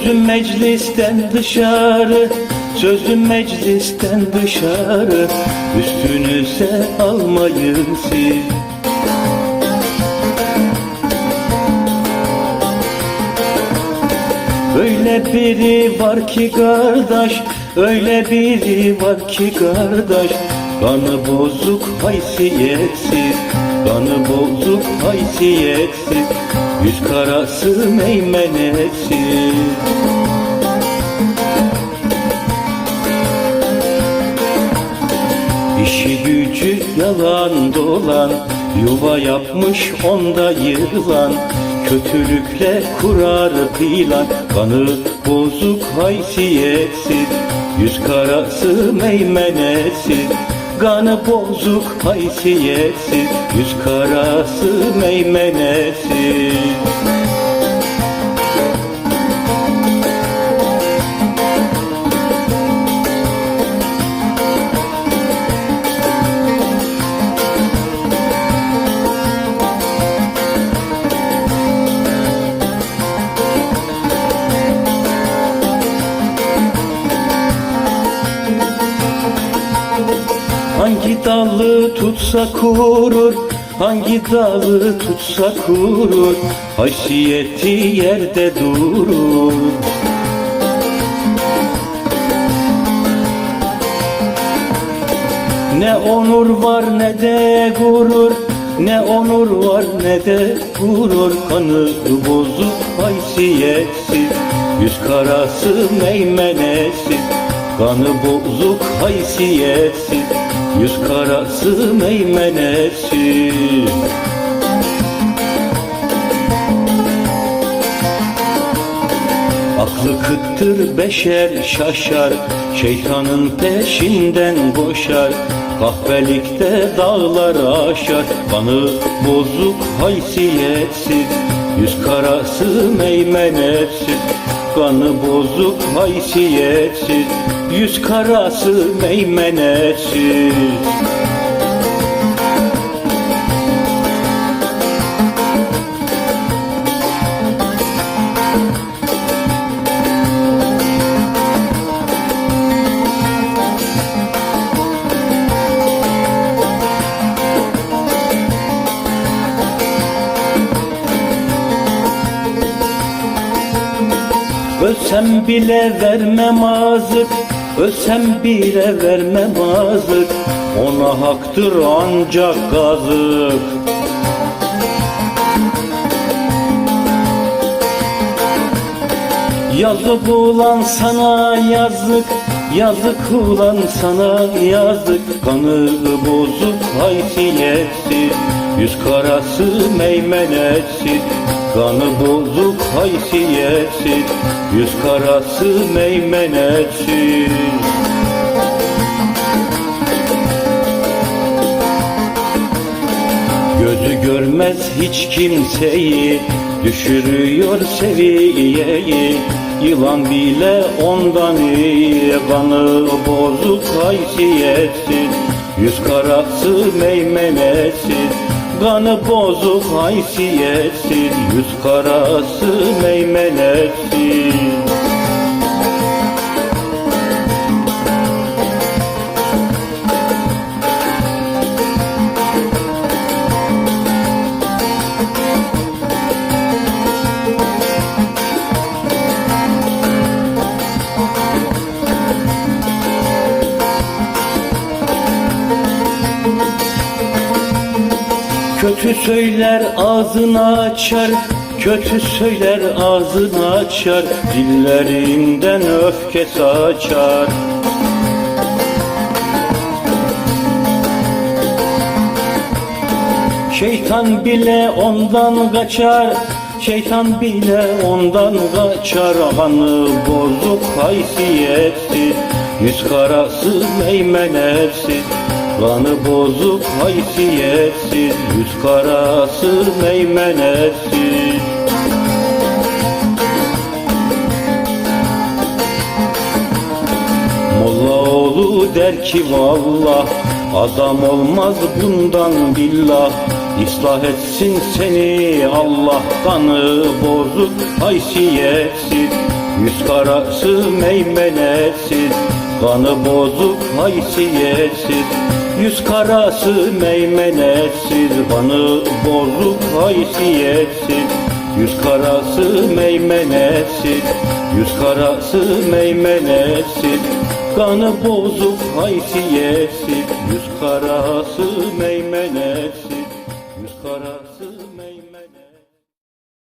Sözüm meclisten dışarı Sözüm meclisten dışarı. Üstünüze almayın siz. Öyle biri var ki kardeş Öyle biri var ki kardeş. Kanı bozuk haysiyetsiz Kanı bozuk haysiyetsiz Yüz karası meymenetsiz İşi gücü yalan dolan Yuva yapmış onda yılan. Kötülükle kurar plan Kanı bozuk haysiyetsiz Yüz karası meymenetsiz Kanı bozuk haysiyetsiz Yüz karası meymenetsiz Hangi dalı tutsa kurur Hangi dalı tutsa kurur Haysiyeti yerde durur. Ne onur var ne de gurur Ne onur var ne de gurur. Kanı bozuk haysiyetsiz Yüz karası meymenetsiz Kanı bozuk haysiyetsiz Yüz karası meymenetsiz Aklı kıttır beşer şaşar Şeytanın peşinden koşar. Kahvelikte dağlar aşar Kanı bozuk haysiyetsiz Yüz karası meymenetsiz Kanı bozuk haysiyetsiz Yüz karası meymenetsiz Ölsem bile vermem azık Ölsem bile vermem azık. Ona haktır ancak kazık. Yazık ulan sana yazık Yazık ulan sana yazık. Kanı bozuk haysiyetsiz Yüz karası meymenetsiz Kanı bozuk haysiyetsiz Yüz karası meymenetsiz Gözü görmez hiç kimseyi Düşürüyor seviyeyi. Yılan bile ondan iyi Kanı bozuk haysiyetsiz Yüz karası meymenetsiz Kanı bozuk haysiyetsiz Yüz karası meymenetsiz Kötü söyler ağzını açar. Kötü söyler ağzını açar. Dillerinden öfke saçar. Şeytan bile ondan kaçar. Şeytan bile ondan kaçar. Kanı bozuk haysiyetsiz Yüz karası meymenetsiz Kanı bozuk haysiyetsiz Yüz karası meymenetsiz Molla oğlu der ki vallah Adam olmaz bundan billah. İslah etsin seni Allah Kanı bozuk haysiyetsiz Yüz karası meymenetsiz Kanı bozuk haysiyetsiz Yüz karası meymenetsiz Kanı bozuk haysiyetsiz Yüz karası meymenetsiz Yüz karası meymenetsiz Kanı bozuk haysiyetsiz Yüz karası meymenetsiz Yüz karası